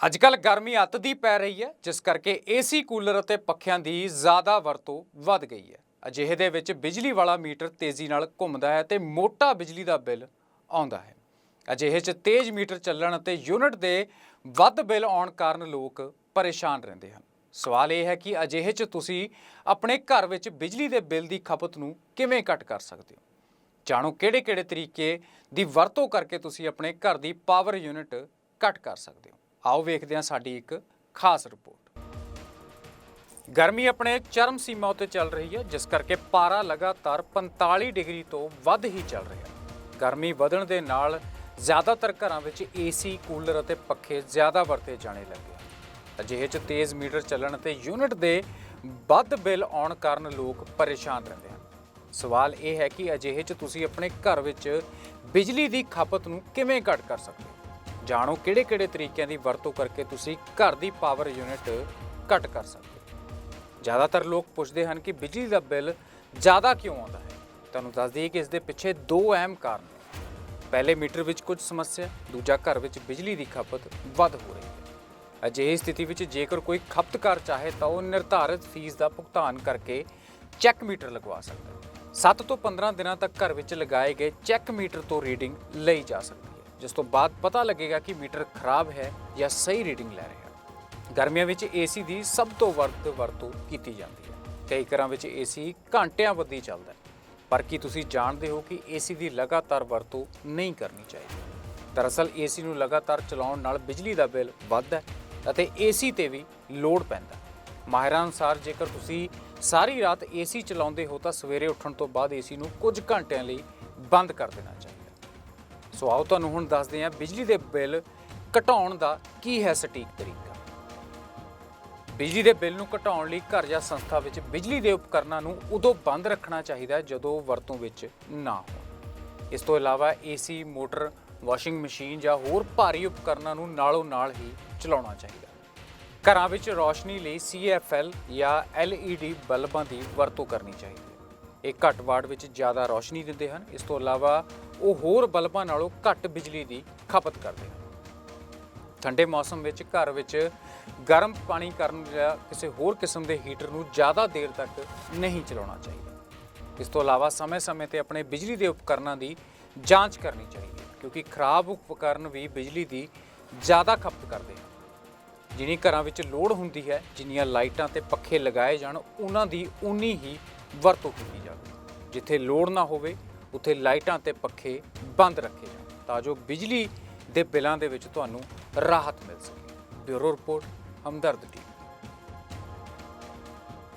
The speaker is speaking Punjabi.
ਅੱਜ ਕੱਲ ਗਰਮੀ ਅੱਤ ਦੀ ਪੈ ਰਹੀ ਹੈ, ਜਿਸ ਕਰਕੇ ਏਸੀ ਕੂਲਰ ਅਤੇ ਪੱਖਿਆਂ ਦੀ ਜ਼ਿਆਦਾ ਵਰਤੋਂ ਵੱਧ ਗਈ ਹੈ। ਅਜਿਹੇ ਦੇ ਵਿੱਚ ਬਿਜਲੀ ਵਾਲਾ ਮੀਟਰ ਤੇਜ਼ੀ ਨਾਲ ਘੁੰਮਦਾ ਹੈ ਤੇ ਮੋਟਾ ਬਿਜਲੀ ਦਾ ਬਿੱਲ ਆਉਂਦਾ ਹੈ। ਅਜਿਹੇ 'ਚ ਤੇਜ਼ ਮੀਟਰ ਚੱਲਣ ਅਤੇ ਯੂਨਿਟ ਦੇ ਵੱਧ ਬਿੱਲ ਆਉਣ ਕਾਰਨ ਲੋਕ ਪਰੇਸ਼ਾਨ ਰਹਿੰਦੇ ਹਨ। ਸਵਾਲ ਇਹ ਹੈ ਕਿ ਅਜਿਹੇ 'ਚ ਤੁਸੀਂ ਆਪਣੇ ਘਰ ਵਿੱਚ ਬਿਜਲੀ ਦੇ ਬਿੱਲ ਦੀ ਖਪਤ ਨੂੰ ਕਿਵੇਂ ਘੱਟ ਕਰ ਸਕਦੇ ਹੋ? ਜਾਣੋ ਕਿਹੜੇ-ਕਿਹੜੇ ਤਰੀਕੇ ਦੀ ਵਰਤੋਂ ਕਰਕੇ ਤੁਸੀਂ ਆਪਣੇ ਘਰ ਦੀ ਪਾਵਰ ਯੂਨਿਟ ਘੱਟ ਕਰ ਸਕਦੇ ਹੋ। ਆਓ ਵੇਖਦੇ ਹਾਂ ਸਾਡੀ ਇੱਕ ਖਾਸ ਰਿਪੋਰਟ। ਗਰਮੀ ਆਪਣੇ ਚਰਮ ਸੀਮਾ ਉੱਤੇ ਚੱਲ ਰਹੀ ਹੈ, ਜਿਸ ਕਰਕੇ ਪਾਰਾ ਲਗਾਤਾਰ 45 ਡਿਗਰੀ ਤੋਂ ਵੱਧ ਹੀ ਚੱਲ ਰਿਹਾ ਹੈ। ਗਰਮੀ ਵਧਣ ਦੇ ਨਾਲ ਜ਼ਿਆਦਾਤਰ ਘਰਾਂ ਵਿੱਚ ਏਸੀ, ਕੂਲਰ ਅਤੇ ਪੱਖੇ ਜ਼ਿਆਦਾ ਵਰਤੇ ਜਾਣੇ ਲੱਗੇ ਅਜਿਹੇ 'ਚ ਤੇਜ਼ ਮੀਟਰ ਚੱਲਣ ਤੇ ਯੂਨਿਟ ਦੇ ਵੱਧ ਬਿੱਲ ਆਉਣ ਕਾਰਨ ਲੋਕ ਪਰੇਸ਼ਾਨ ਰਹਿੰਦੇ ਹਨ। ਸਵਾਲ ਇਹ ਹੈ ਕਿ ਅਜਿਹੇ 'ਚ ਤੁਸੀਂ ਆਪਣੇ ਘਰ ਵਿੱਚ ਬਿਜਲੀ ਦੀ ਖਪਤ ਨੂੰ ਕਿਵੇਂ ਘੱਟ ਕਰ ਸਕਦੇ ਹੋ? ਜਾਣੋ ਕਿਹੜੇ-ਕਿਹੜੇ ਤਰੀਕਿਆਂ ਦੀ ਵਰਤੋਂ ਕਰਕੇ ਤੁਸੀਂ ਘਰ ਦੀ ਪਾਵਰ ਯੂਨਿਟ ਘੱਟ ਕਰ ਸਕਦੇ ਹੋ। ਜ਼ਿਆਦਾਤਰ ਲੋਕ ਪੁੱਛਦੇ ਹਨ ਕਿ ਬਿਜਲੀ ਦਾ ਬਿੱਲ ਜ਼ਿਆਦਾ ਕਿਉਂ ਆਉਂਦਾ ਹੈ? ਤੁਹਾਨੂੰ ਦੱਸ ਦਈਏ ਕਿ ਇਸ ਦੇ ਪਿੱਛੇ ਦੋ ਅਹਿਮ ਕਾਰਨ ਨੇ। ਪਹਿਲੇ ਮੀਟਰ ਵਿੱਚ ਕੁਝ ਸਮੱਸਿਆ, ਦੂਜਾ ਘਰ ਵਿੱਚ ਬਿਜਲੀ ਦੀ ਖਪਤ ਵੱਧ ਹੋ ਰਹੀ ਹੈ। ਅਜਿਹੀ ਸਥਿਤੀ ਵਿੱਚ ਜੇਕਰ ਕੋਈ ਖਪਤਕਾਰ ਚਾਹੇ ਤਾਂ ਉਹ ਨਿਰਧਾਰਿਤ ਫੀਸ ਦਾ ਭੁਗਤਾਨ ਕਰਕੇ ਚੈੱਕ ਮੀਟਰ ਲਗਵਾ ਸਕਦਾ ਹੈ। 7 ਤੋਂ 15 ਦਿਨਾਂ ਤੱਕ ਘਰ ਵਿੱਚ ਲਗਾਏ ਗਏ ਚੈੱਕ ਮੀਟਰ ਤੋਂ ਰੀਡਿੰਗ ਲਈ ਜਾ ਸਕਦੀ ਜਿਸ ਤੋਂ ਬਾਅਦ ਪਤਾ ਲੱਗੇਗਾ ਕਿ ਮੀਟਰ ਖਰਾਬ ਹੈ ਜਾਂ ਸਹੀ ਰੀਡਿੰਗ ਲੈ ਰਿਹਾ ਹੈ ਗਰਮੀਆਂ ਵਿੱਚ ਏਸੀ ਦੀ ਸਭ ਤੋਂ ਵੱਧ ਵਰਤੋਂ ਕੀਤੀ ਜਾਂਦੀ ਹੈ ਕਈ ਘਰਾਂ ਵਿੱਚ ਏਸੀ ਘੰਟਿਆਂ ਬੱਧੀ ਚੱਲਦਾ ਹੈ। ਪਰ ਕੀ ਤੁਸੀਂ ਜਾਣਦੇ ਹੋ ਕਿ ਏਸੀ ਦੀ ਲਗਾਤਾਰ ਵਰਤੋਂ ਨਹੀਂ ਕਰਨੀ ਚਾਹੀਦੀ? ਦਰਅਸਲ ਏਸੀ ਨੂੰ ਲਗਾਤਾਰ ਚਲਾਉਣ ਨਾਲ ਬਿਜਲੀ ਦਾ ਬਿੱਲ ਵੱਧਦਾ ਹੈ ਅਤੇ ਏਸੀ ਤੇ ਵੀ ਲੋਡ ਪੈਂਦਾ ਮਾਹਿਰਾਂ ਅਨੁਸਾਰ, ਜੇਕਰ ਤੁਸੀਂ ਸਾਰੀ ਰਾਤ ਏਸੀ ਚਲਾਉਂਦੇ ਹੋ ਤਾਂ ਸਵੇਰੇ ਉੱਠਣ ਤੋਂ ਬਾਅਦ ਏਸੀ ਨੂੰ ਕੁਝ ਘੰਟਿਆਂ ਲਈ ਬੰਦ ਕਰ ਦੇਣਾ ਚਾਹੀਦਾ ਸੋ ਆਓ ਤੁਹਾਨੂੰ ਹੁਣ ਦੱਸਦੇ ਹਾਂ, ਬਿਜਲੀ ਦੇ ਬਿੱਲ ਘਟਾਉਣ ਦਾ ਕੀ ਹੈ ਸਟੀਕ ਤਰੀਕਾ? ਬਿਜਲੀ ਦੇ ਬਿੱਲ ਨੂੰ ਘਟਾਉਣ ਲਈ ਘਰ ਜਾਂ ਸੰਸਥਾ ਵਿੱਚ ਬਿਜਲੀ ਦੇ ਉਪਕਰਨਾਂ ਨੂੰ ਉਦੋਂ ਬੰਦ ਰੱਖਣਾ ਚਾਹੀਦਾ ਹੈ ਜਦੋਂ ਵਰਤੋਂ ਵਿੱਚ ਨਾ ਹੋਣ। ਇਸ ਤੋਂ ਇਲਾਵਾ ਏਸੀ ਮੋਟਰ, ਵਾਸ਼ਿੰਗ ਮਸ਼ੀਨ ਜਾਂ ਹੋਰ ਭਾਰੀ ਉਪਕਰਨਾਂ ਨੂੰ ਨਾਲੋਂ ਨਾਲ ਹੀ ਚਲਾਉਣਾ ਚਾਹੀਦਾ ਘਰਾਂ ਵਿੱਚ ਰੋਸ਼ਨੀ ਲਈ CFL ਜਾਂ LED ਬਲਬਾਂ ਦੀ ਵਰਤੋਂ ਕਰਨੀ ਚਾਹੀਦੀ ਇਹ ਘੱਟ ਵਾਟ ਵਿੱਚ ਜ਼ਿਆਦਾ ਰੌਸ਼ਨੀ ਦਿੰਦੇ ਹਨ। ਇਸ ਤੋਂ ਇਲਾਵਾ ਉਹ ਹੋਰ ਬਲਬਾਂ ਨਾਲੋਂ ਘੱਟ ਬਿਜਲੀ ਦੀ ਖਪਤ ਕਰਦੇ ਹਨ। ਠੰਡੇ ਮੌਸਮ ਵਿੱਚ ਘਰ ਵਿੱਚ ਗਰਮ ਪਾਣੀ ਕਰਨ ਜਾਂ ਕਿਸੇ ਹੋਰ ਕਿਸਮ ਦੇ ਹੀਟਰ ਨੂੰ ਜ਼ਿਆਦਾ ਦੇਰ ਤੱਕ ਨਹੀਂ ਚਲਾਉਣਾ ਚਾਹੀਦਾ। ਇਸ ਤੋਂ ਇਲਾਵਾ ਸਮੇਂ-ਸਮੇਂ ਤੇ ਆਪਣੇ ਬਿਜਲੀ ਦੇ ਉਪਕਰਨਾਂ ਦੀ ਜਾਂਚ ਕਰਨੀ ਚਾਹੀਦੀ ਹੈ, ਕਿਉਂਕਿ ਖਰਾਬ ਉਪਕਰਨ ਵੀ ਬਿਜਲੀ ਦੀ ਜ਼ਿਆਦਾ ਖਪਤ ਕਰਦੇ ਹਨ। ਜਿਨੀ ਘਰਾਂ ਵਿੱਚ ਲੋੜ ਹੁੰਦੀ ਹੈ, ਜਿੰਨੀਆਂ ਲਾਈਟਾਂ ਤੇ ਪੱਖੇ ਲਗਾਏ ਜਾਣ, ਉਹਨਾਂ ਦੀ ਉਨੀ ਹੀ ਵਰਤੋਂ ਕੀਤੀ ਜਾਵੇ। ਜਿੱਥੇ ਲੋੜ ਨਾ ਹੋਵੇ, ਉੱਥੇ ਲਾਈਟਾਂ ਤੇ ਪੱਖੇ ਬੰਦ ਰੱਖੇ ਜਾਣ, ਤਾਂ ਜੋ ਬਿਜਲੀ ਦੇ ਬਿੱਲਾਂ ਦੇ ਵਿੱਚ ਤੁਹਾਨੂੰ ਰਾਹਤ ਮਿਲ ਸਕੇ। ਬਿਊਰੋ ਰਿਪੋਰਟ, ਹਮਦਰਦ ਟੀ